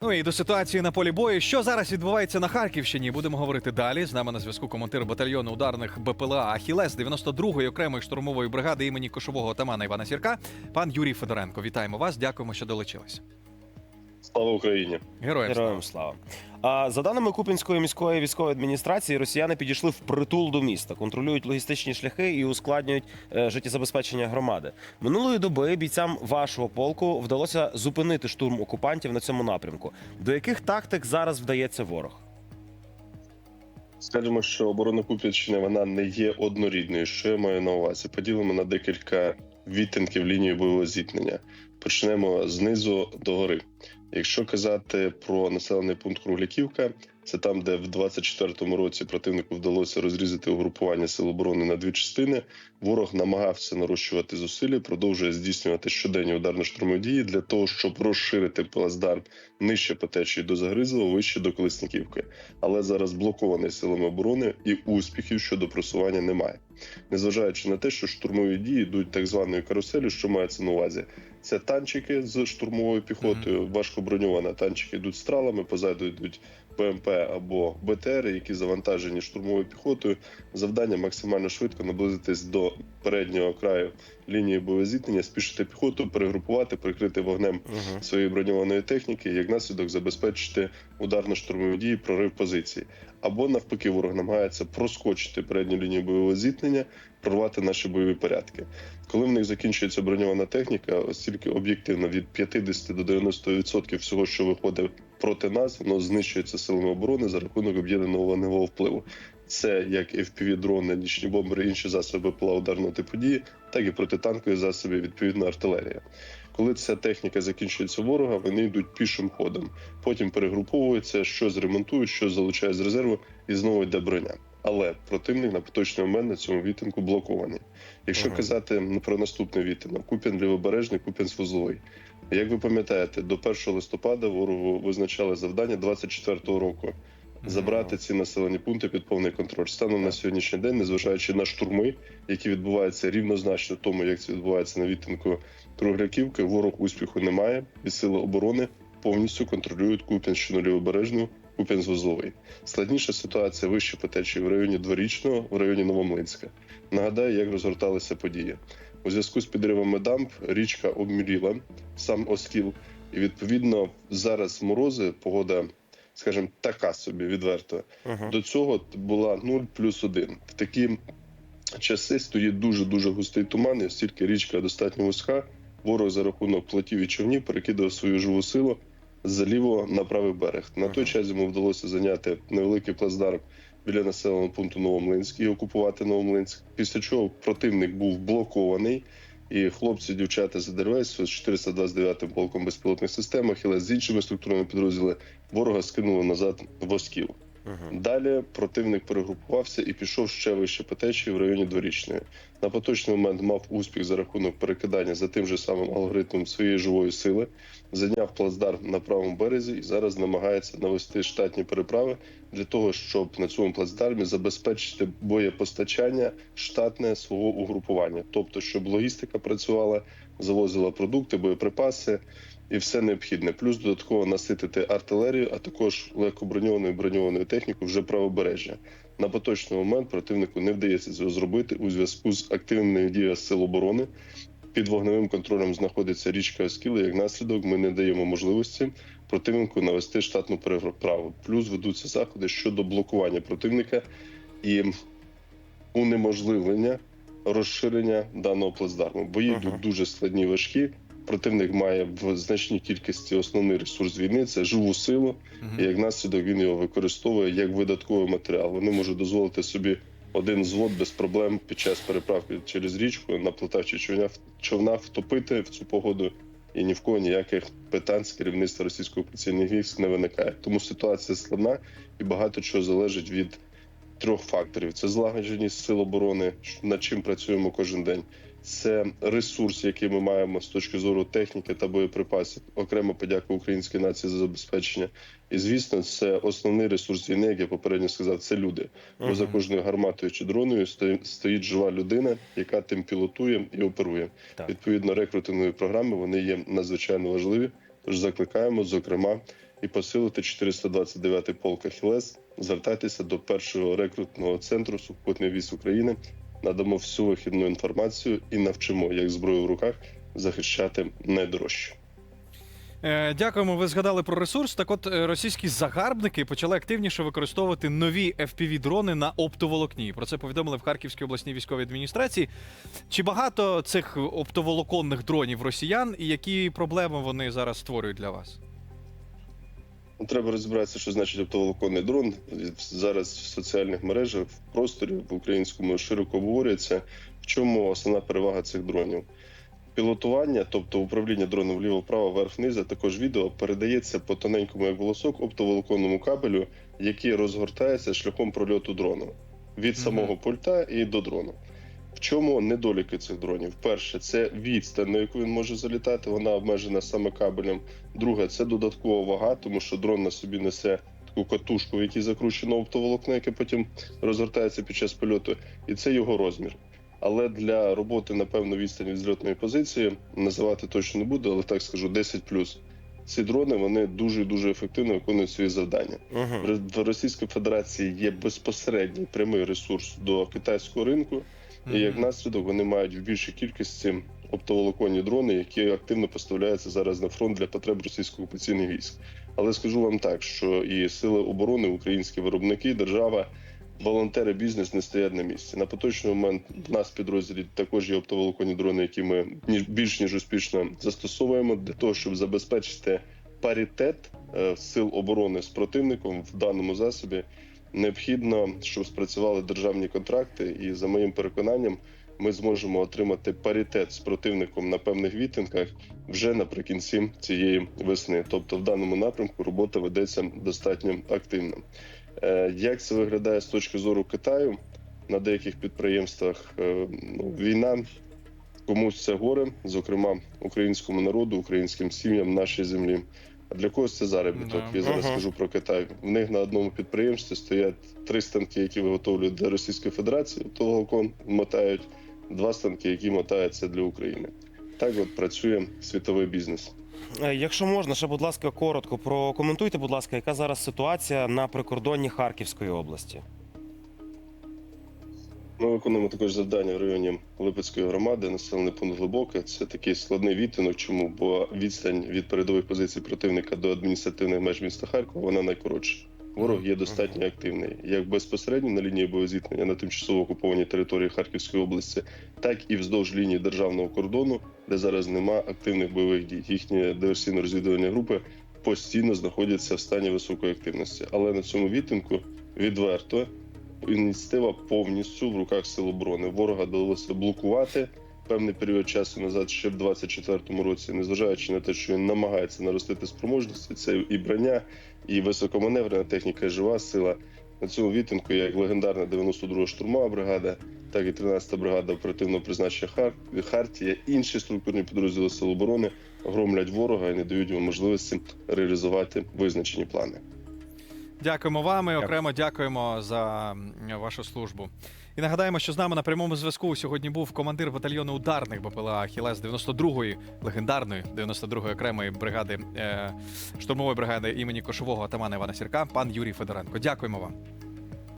Ну і до ситуації на полі бою. Що зараз відбувається на Харківщині? Будемо говорити далі. З нами на зв'язку командир батальйону ударних БПЛА Ахілес 92-ї окремої штурмової бригади імені кошового отамана Івана Сірка. Пан Юрій Федоренко. Вітаємо вас. Дякуємо, що долучилися. Слава Україні! Героям слава. Героям слава. А за даними Купінської міської військової адміністрації, росіяни підійшли в притул до міста, контролюють логістичні шляхи і ускладнюють е, життєзабезпечення громади. Минулої доби бійцям вашого полку вдалося зупинити штурм окупантів на цьому напрямку. До яких тактик зараз вдається ворог? Скажемо, що оборона Куп'янщини вона не є однорідною. Що я маю на увазі? Поділимо на декілька відтинків лінії бойового зіткнення. Почнемо знизу до гори. Якщо казати про населений пункт Кругляківка, це там, де в 24-му році противнику вдалося розрізати угрупування сил оборони на дві частини. Ворог намагався нарощувати зусилля, продовжує здійснювати щоденні ударно-штурмові дії для того, щоб розширити плацдарм нижче по течії до Загризлого, вище до Колесниківки. Але зараз блокований силами оборони і успіхів щодо просування немає. Незважаючи на те, що штурмові дії йдуть так званою каруселю, що мається на увазі, це танчики з штурмовою піхотою, важкоброньовані танчики йдуть стралами, позаду йдуть ПМП або БТР, які завантажені штурмовою піхотою. Завдання максимально швидко наблизитись до переднього краю лінії боєзіткнення, спішити піхоту, перегрупувати, прикрити вогнем Угу. своєї броньованої техніки, як наслідок забезпечити ударно-штурмові дії, прорив позицій. Або навпаки, ворог намагається проскочити передню лінію бойового зіткнення, прорвати наші бойові порядки. Коли в них закінчується броньована техніка, оскільки об'єктивно від 50 до 90% всього, що виходить проти нас, воно знищується силами оборони за рахунок об'єднаного вогневого впливу. Це як fpv дрони, нічні бомбери, інші засоби ПЛА ударного типу дії, так і протитанкові засоби, відповідно артилерія. Коли ця техніка закінчується ворога, вони йдуть пішим ходом. Потім перегруповуються, щось ремонтують, щось залучають з резерву, і знову йде броня. Але противник на поточний момент на цьому відтинку блокований. Якщо Ага. казати ну, про наступний відтинок, Куп'ян лівобережний, Куп'янськ вузловий. Як ви пам'ятаєте, до 1 листопада ворогу визначали завдання 24-го року забрати ці населені пункти під повний контроль. Станом на сьогоднішній день, незважаючи на штурми, які відбуваються рівнозначно тому, як це відбувається на відтинку Кругляківки, ворог успіху немає. І сили оборони повністю контролюють Куп'янщину лівобережну, Куп'янськ-Вузловий. Складніша ситуація вище по течії в районі Дворічного, в районі Новомлинська. Нагадаю, як розгорталися події. У зв'язку з підривами дамб річка обміліла сам Оскіл, і відповідно зараз морози, погода, скажімо, така собі відверто. Угу. До цього була 0 плюс 1. В такі часи стоїть дуже дуже густий туман, і оскільки річка достатньо вузька, ворог за рахунок плотів і човнів перекидав свою живу силу з лівого на правий берег. На той час йому вдалося зайняти невеликий плацдарм біля населеного пункту Новомлинськ і окупувати Новомлинськ. Після чого противник був блокований. І хлопці, дівчата з ДРВС з 429-м полком безпілотних систем, хіле з іншими структурами підрозділи ворога скинули назад в Оскіл. Угу. Далі противник перегрупувався і пішов ще вище по течії в районі дворічної. На поточний момент мав успіх за рахунок перекидання за тим же самим алгоритмом своєї живої сили, зайняв плацдарм на правому березі і зараз намагається навести штатні переправи для того, щоб на цьому плацдармі забезпечити боєпостачання штатне свого угрупування, тобто щоб логістика працювала, завозила продукти, боєприпаси і все необхідне. Плюс додатково наситити артилерію, а також легкоброньованою і броньованою техніку вже правобережжя. На поточний момент противнику не вдається цього зробити у зв'язку з активною дією сил оборони. Під вогневим контролем знаходиться річка Оскіл. і Як наслідок, ми не даємо можливості противнику навести штатну переправу. Плюс ведуться заходи щодо блокування противника і унеможливлення розширення даного плацдарму. Бої Ага. дуже складні, важкі. Противник має в значній кількості основний ресурс війни це живу силу, і як наслідок він його використовує як видатковий матеріал. Вони можуть дозволити собі один звод без проблем під час переправки через річку на плотах чи човнях, човнах втопити в цю погоду. І ні в кого ніяких питань з керівництва російського окупаційних військ не виникає. Тому ситуація складна і багато чого залежить від трьох факторів: це злагодженість сил оборони, над чим працюємо кожен день. Це ресурс, який ми маємо з точки зору техніки та боєприпасів. Окремо подяка українській нації за забезпечення. І звісно, це основний ресурс війни, як я попередньо сказав, це люди. Бо за кожною гарматою чи дроною стоїть, стоїть жива людина, яка тим пілотує і оперує. Так. Відповідно, рекрутингові програми вони є надзвичайно важливі. Тож закликаємо, зокрема, і посилити 429-й полк Ахілес. Звертайтеся до першого рекрутного центру сухопутних військ України. Надамо всю вихідну інформацію і навчимо, як зброю в руках захищати найдорожче. Дякуємо. Ви згадали про ресурс. Так, от е, російські загарбники почали активніше використовувати нові fpv дрони на оптоволокні. Про це повідомили в Харківській обласній військовій адміністрації. Чи багато цих оптоволоконних дронів росіян, і які проблеми вони зараз створюють для вас? Ну, Треба розібратися, що значить оптоволоконний дрон. Зараз в соціальних мережах, в просторі в українському широко обговорюється, в чому основна перевага цих дронів. Пілотування, тобто управління дроном вліво-право, верх-вниз, а також відео передається по тоненькому як волосок оптоволоконному кабелю, який розгортається шляхом прольоту дрону від самого пульта і до дрону. В чому недоліки цих дронів? Перше, це відстань, на яку він може залітати. Вона обмежена саме кабелем. Друге, це додаткова вага, тому що дрон на собі несе таку катушку, в якій закручено оптоволокно, яке потім розгортається під час польоту, і це його розмір. Але для роботи на певну відстань від зльотної позиції називати точно не буду, але так скажу 10 Ці дрони вони дуже дуже ефективно виконують свої завдання. Угу. В Російській Федерації є безпосередній прямий ресурс до китайського ринку, і як наслідок вони мають в більшій кількості оптоволоконні дрони, які активно поставляються зараз на фронт для потреб російських окупаційних військ. Але скажу вам так, що і сили оборони, українські виробники, держава, волонтери, бізнес не стоять на місці. На поточний момент в нас в підрозділі також є оптоволоконні дрони, які ми більш ніж успішно застосовуємо для того, щоб забезпечити паритет е, сил оборони з противником в даному засобі. Необхідно, щоб спрацювали державні контракти, і за моїм переконанням, ми зможемо отримати паритет з противником на певних відтинках вже наприкінці цієї весни. Тобто, в даному напрямку робота ведеться достатньо активно. Е, Як це виглядає з точки зору Китаю на деяких підприємствах? Е, Ну, війна комусь це горе, зокрема українському народу, українським сім'ям, нашій землі. А для когось це заробіток. Да. Я зараз Ага. кажу про Китай. В них на одному підприємстві стоять три станки, які виготовлюють для Російської Федерації, того мотають, два станки, які мотаються для України. Так от працює світовий бізнес. Е, Якщо можна, ще, будь ласка, коротко прокоментуйте, будь ласка, яка зараз ситуація на прикордонні Харківської області? Ми виконуємо також завдання в районі Липецької громади, населений пункт глибоке. Це такий складний відтинок. Чому? Бо відстань від передових позицій противника до адміністративних меж міста Харкова вона найкоротша. Ворог є достатньо активний, як безпосередньо на лінії боєзіткнення на тимчасово окупованій території Харківської області, так і вздовж лінії державного кордону, де зараз нема активних бойових дій. Їхні диверсійно-розвідувальні групи постійно знаходяться в стані високої активності. Але на цьому відтинку відверто ініціатива повністю в руках сил оборони. Ворога довелося блокувати певний період часу назад, ще в 24-му році, незважаючи на те, що він намагається наростити спроможності, це і броня, і високоманеврена техніка, і жива сила. На цьому відтинку, як легендарна 92-та штурмова бригада, так і 13-та бригада оперативного призначення Хар- Хартія, інші структурні підрозділи сил оборони громлять ворога і не дають йому можливості реалізувати визначені плани. Дякуємо вам і окремо дякуємо за вашу службу. І нагадаємо, що з нами на прямому зв'язку сьогодні був командир батальйону ударних БПЛА Хілес 92-ї легендарної 92-ї окремої бригади е, штурмової бригади імені Кошового атамана Івана Сірка, пан Юрій Федоренко. Дякуємо вам.